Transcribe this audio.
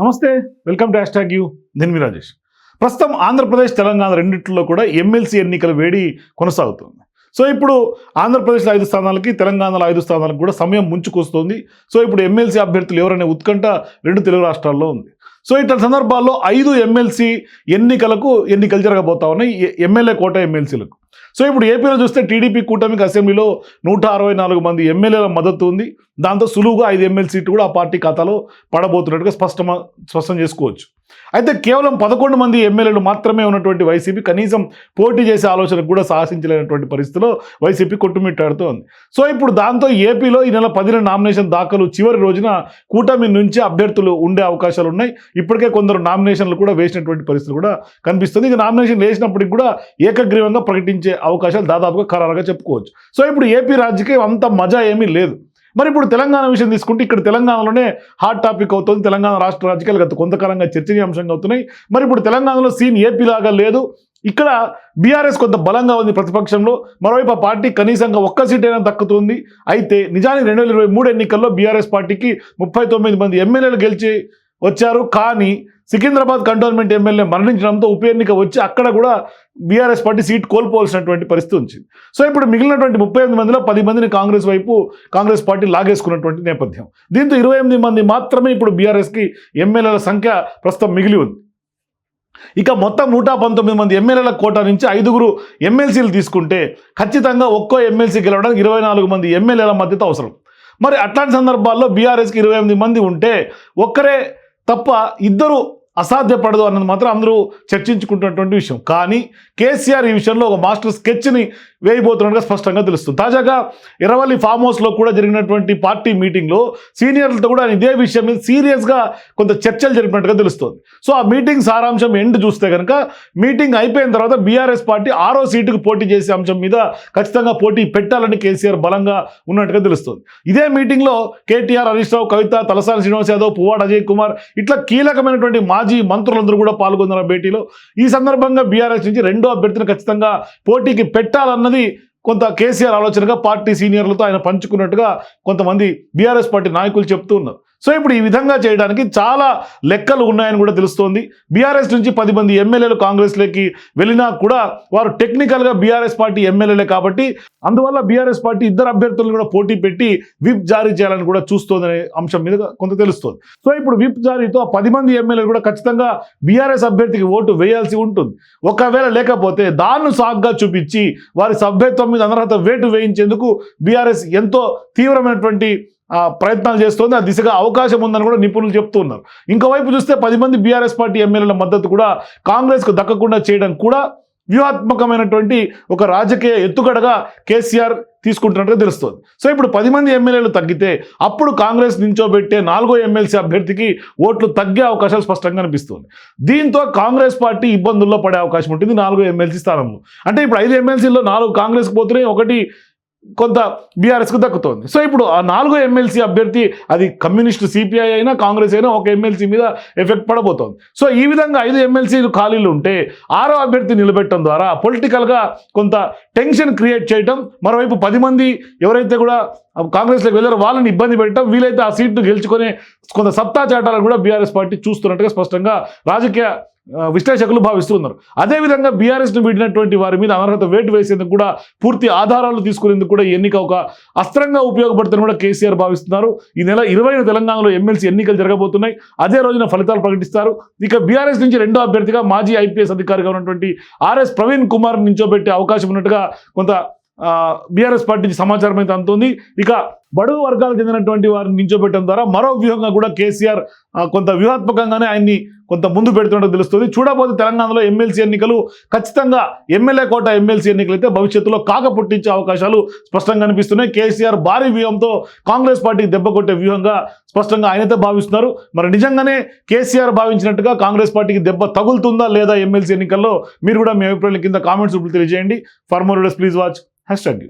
నమస్తే welcome to hash tag U నేను మీ రాజేష్. ప్రస్తుతం ఆంధ్రప్రదేశ్ తెలంగాణ రెండింటిలో కూడా ఎమ్మెల్సీ ఎన్నికల వేడి కొనసాగుతుంది. సో ఇప్పుడు ఆంధ్రప్రదేశ్లో ఐదు స్థానాలకి తెలంగాణలో ఐదు స్థానాలకు కూడా సమయం ముంచుకొస్తుంది. సో ఇప్పుడు ఎమ్మెల్సీ అభ్యర్థులు ఎవరనే ఉత్కంఠ రెండు తెలుగు రాష్ట్రాల్లో ఉంది. సో ఇట్లాంటి సందర్భాల్లో ఐదు ఎమ్మెల్సీ ఎన్నికలకు ఎన్నికలు జరగబోతా ఉన్నాయి. ఎమ్మెల్యే కోట ఎమ్మెల్సీలకు. సో ఇప్పుడు ఏపీలో చూస్తే టీడీపీ కూటమికి అసెంబ్లీలో నూట అరవై నాలుగు మంది ఎమ్మెల్యేల మద్దతు ఉంది. దాంతో సులువుగా ఐదు ఎమ్మెల్సీ సీట్లు కూడా ఆ పార్టీ ఖాతాలో పడబోతున్నట్టుగా స్పష్టమ స్పష్టం చేసుకోవచ్చు. అయితే కేవలం పదకొండు మంది ఎమ్మెల్యేలు మాత్రమే ఉన్నటువంటి వైసీపీ కనీసం పోటీ చేసే ఆలోచన కూడా సాహసించలేనటువంటి పరిస్థితిలో వైసీపీ కొట్టుమిట్టాడుతోంది సో ఇప్పుడు దాంతో ఏపీలో ఈ నెల పదిన నామినేషన్ దాఖలు చివరి రోజున కూటమి నుంచి అభ్యర్థులు ఉండే అవకాశాలు ఉన్నాయి. ఇప్పటికే కొందరు నామినేషన్లు కూడా వేసినటువంటి పరిస్థితి కూడా కనిపిస్తుంది. ఇక నామినేషన్ వేసినప్పటికి కూడా ఏకగ్రీవంగా ప్రకటించే అవకాశాలు దాదాపుగా ఖరారుగా చెప్పుకోవచ్చు. సో ఇప్పుడు ఏపీ రాజకీయం అంత మజా ఏమీ లేదు. మరి ఇప్పుడు తెలంగాణ విషయం తీసుకుంటే ఇక్కడ తెలంగాణలోనే హాట్ టాపిక్ అవుతుంది. తెలంగాణ రాష్ట్ర రాజకీయాలు గత కొంతకాలంగా చర్చనీయాంశంగా అవుతున్నాయి. మరి ఇప్పుడు తెలంగాణలో సీన్ ఏపీ లాగా లేదు. ఇక్కడ బీఆర్ఎస్ కొంత బలంగా ఉంది ప్రతిపక్షంలో. మరోవైపు ఆ పార్టీ కనీసంగా ఒక్క సీట్ అయినా దక్కుతుంది. అయితే నిజానికి రెండు వేల ఇరవై మూడు ఎన్నికల్లో బీఆర్ఎస్ పార్టీకి ముప్పై తొమ్మిది మంది ఎమ్మెల్యేలు గెలిచి వచ్చారు. కానీ సికింద్రాబాద్ కంటోన్మెంట్ ఎమ్మెల్యే మరణించడంతో ఉప ఎన్నిక వచ్చి అక్కడ కూడా బీఆర్ఎస్ పార్టీ సీట్ కోల్పోవాల్సినటువంటి పరిస్థితి వచ్చింది సో ఇప్పుడు మిగిలినటువంటి ముప్పై ఎనిమిది మందిలో పది మందిని కాంగ్రెస్ వైపు కాంగ్రెస్ పార్టీ లాగేసుకున్నటువంటి నేపథ్యం. దీంతో ఇరవై ఎనిమిది మంది మాత్రమే ఇప్పుడు బీఆర్ఎస్కి ఎమ్మెల్యేల సంఖ్య ప్రస్తుతం మిగిలి ఉంది. ఇక మొత్తం నూట పంతొమ్మిది మంది ఎమ్మెల్యేల కోట నుంచి ఐదుగురు ఎమ్మెల్సీలు తీసుకుంటే ఖచ్చితంగా ఒక్కో ఎమ్మెల్సీ గెలవడానికి ఇరవై నాలుగు మంది ఎమ్మెల్యేల మద్దతు అవసరం. మరి అట్లాంటి సందర్భాల్లో బీఆర్ఎస్కి ఇరవై ఎనిమిది మంది ఉంటే ఒక్కరే తప్ప ఇద్దరు అసాధ్యపడదు అన్నది మాత్రం అందరూ చర్చించుకుంటున్నటువంటి విషయం. కానీ కేసీఆర్ ఈ విషయంలో ఒక మాస్టర్ స్కెచ్ని వేయబోతున్నట్టుగా స్పష్టంగా తెలుస్తుంది. తాజాగా ఇరవల్లి ఫామ్ హౌస్లో కూడా జరిగినటువంటి పార్టీ మీటింగ్లో సీనియర్లతో కూడా ఆయన ఇదే విషయం మీద సీరియస్గా కొంత చర్చలు జరిపినట్టుగా తెలుస్తుంది. సో ఆ మీటింగ్ సారాంశం ఎండ్ చూస్తే కనుక మీటింగ్ అయిపోయిన తర్వాత బీఆర్ఎస్ పార్టీ ఆరో సీటుకు పోటీ చేసే అంశం మీద ఖచ్చితంగా పోటీ పెట్టాలని కేసీఆర్ బలంగా ఉన్నట్టుగా తెలుస్తుంది. ఇదే మీటింగ్లో కేటీఆర్ హరీష్ రావు కవిత తలసాని శ్రీనివాస్ యాదవ్ పువ్వాడ అజయ్ కుమార్ ఇట్లా కీలకమైనటువంటి మాజీ మంత్రులందరూ కూడా పాల్గొన్నారు భేటీలో. ఈ సందర్భంగా బీఆర్ఎస్ నుంచి రెండో అభ్యర్థిని ఖచ్చితంగా పోటీకి పెట్టాలన్నది కొంత కేసీఆర్ ఆలోచనగా పార్టీ సీనియర్లతో ఆయన పంచుకున్నట్టుగా కొంతమంది బీఆర్ఎస్ పార్టీ నాయకులు చెప్తూ ఉన్నారు. సో ఇప్పుడు ఈ విధంగా చేయడానికి చాలా లెక్కలు ఉన్నాయని కూడా తెలుస్తోంది. బీఆర్ఎస్ నుంచి పది మంది ఎమ్మెల్యేలు కాంగ్రెస్లోకి వెళ్ళినా కూడా వారు టెక్నికల్గా బీఆర్ఎస్ పార్టీ ఎమ్మెల్యేలే కాబట్టి అందువల్ల బీఆర్ఎస్ పార్టీ ఇద్దరు అభ్యర్థులను కూడా పోటీ పెట్టి విప్ జారీ చేయాలని కూడా చూస్తోందనే అంశం మీద కొంత తెలుస్తోంది. సో ఇప్పుడు విప్ జారీతో పది మంది ఎమ్మెల్యేలు కూడా ఖచ్చితంగా బీఆర్ఎస్ అభ్యర్థికి ఓటు వేయాల్సి ఉంటుంది. ఒకవేళ లేకపోతే దాన్ని సాగ్గా చూపించి వారి సభ్యత్వం మీద అనర్హత వేటు వేయించేందుకు బీఆర్ఎస్ ఎంతో తీవ్రమైనటువంటి ప్రయత్నాలు చేస్తోంది. ఆ దిశగా అవకాశం ఉందని కూడా నిపుణులు చెప్తున్నారు ఇంకోవైపు చూస్తే పది మంది బీఆర్ఎస్ పార్టీ ఎమ్మెల్యేల మద్దతు కూడా కాంగ్రెస్కు దక్కకుండా చేయడం కూడా వ్యూహాత్మకమైనటువంటి ఒక రాజకీయ ఎత్తుగడగా కేసీఆర్ తీసుకుంటున్నట్టుగా తెలుస్తుంది. సో ఇప్పుడు పది మంది ఎమ్మెల్యేలు తగ్గితే అప్పుడు కాంగ్రెస్ నించోబెట్టే నాలుగో ఎమ్మెల్సీ అభ్యర్థికి ఓట్లు తగ్గే అవకాశాలు స్పష్టంగా అనిపిస్తుంది. దీంతో కాంగ్రెస్ పార్టీ ఇబ్బందుల్లో పడే అవకాశం ఉంటుంది నాలుగో ఎమ్మెల్సీ స్థానంలో. అంటే ఇప్పుడు ఐదు ఎమ్మెల్సీల్లో నాలుగు కాంగ్రెస్కి పోతున్నాయి ఒకటి కొంత బీఆర్ఎస్కు దక్కుతోంది. సో ఇప్పుడు ఆ నాలుగో ఎమ్మెల్సీ అభ్యర్థి అది కమ్యూనిస్టు సిపిఐ అయినా కాంగ్రెస్ అయినా ఒక ఎమ్మెల్సీ మీద ఎఫెక్ట్ పడబోతోంది. సో ఈ విధంగా ఐదు ఎమ్మెల్సీలు ఖాళీలు ఉంటే ఆరో అభ్యర్థి నిలబెట్టడం ద్వారా పొలిటికల్గా కొంత టెన్షన్ క్రియేట్ చేయటం మరోవైపు పది మంది ఎవరైతే కూడా కాంగ్రెస్లోకి వెళ్ళారో వాళ్ళని ఇబ్బంది పెట్టడం వీలైతే ఆ సీట్ను గెలుచుకునే కొంత సత్తా చాటాలను కూడా బీఆర్ఎస్ పార్టీ చూస్తున్నట్టుగా స్పష్టంగా రాజకీయ విశ్లేషకులు భావిస్తున్నారు అదేవిధంగా బీఆర్ఎస్ను వీడినటువంటి వారి మీద అనర్హత వేటు వేసేందుకు కూడా పూర్తి ఆధారాలు తీసుకునేందుకు కూడా ఈ ఎన్నిక ఒక అస్త్రంగా ఉపయోగపడుతుందని కూడా కేసీఆర్ భావిస్తున్నారు. ఈ నెల ఇరవైన తెలంగాణలో ఎమ్మెల్సీ ఎన్నికలు జరగబోతున్నాయి. అదే రోజున ఫలితాలు ప్రకటిస్తారు. ఇక బీఆర్ఎస్ నుంచి రెండో అభ్యర్థిగా మాజీ ఐపీఎస్ అధికారిగా ఉన్నటువంటి ఆర్ఎస్ ప్రవీణ్ కుమార్ నించోబెట్టే అవకాశం ఉన్నట్టుగా కొంత బీఆర్ఎస్ పార్టీ సమాచారం అయితే అందుతుంది. ఇక బడుగు వర్గాలకు చెందినటువంటి వారిని నించోబెట్టడం ద్వారా మరో వ్యూహంగా కూడా కేసీఆర్ కొంత వ్యూహాత్మకంగానే ఆయన్ని కొంత ముందు పెడుతున్నట్టు తెలుస్తుంది. చూడబోతే తెలంగాణలో ఎమ్మెల్సీ ఎన్నికలు ఖచ్చితంగా ఎమ్మెల్యే కోట ఎమ్మెల్సీ ఎన్నికలు అయితే భవిష్యత్తులో కాక పుట్టించే అవకాశాలు స్పష్టంగా కనిపిస్తున్నాయి కేసీఆర్ భారీ వ్యూహంతో కాంగ్రెస్ పార్టీకి దెబ్బ కొట్టే వ్యూహంగా స్పష్టంగా ఆయనైతే భావిస్తున్నారు. మరి నిజంగానే కేసీఆర్ భావించినట్టుగా కాంగ్రెస్ పార్టీకి దెబ్బ తగులుతుందా లేదా ఎమ్మెల్సీ ఎన్నికల్లో? మీరు కూడా మీ అభిప్రాయాల కింద కామెంట్స్ రూపంలో తెలియజేయండి. For more please watch hashtag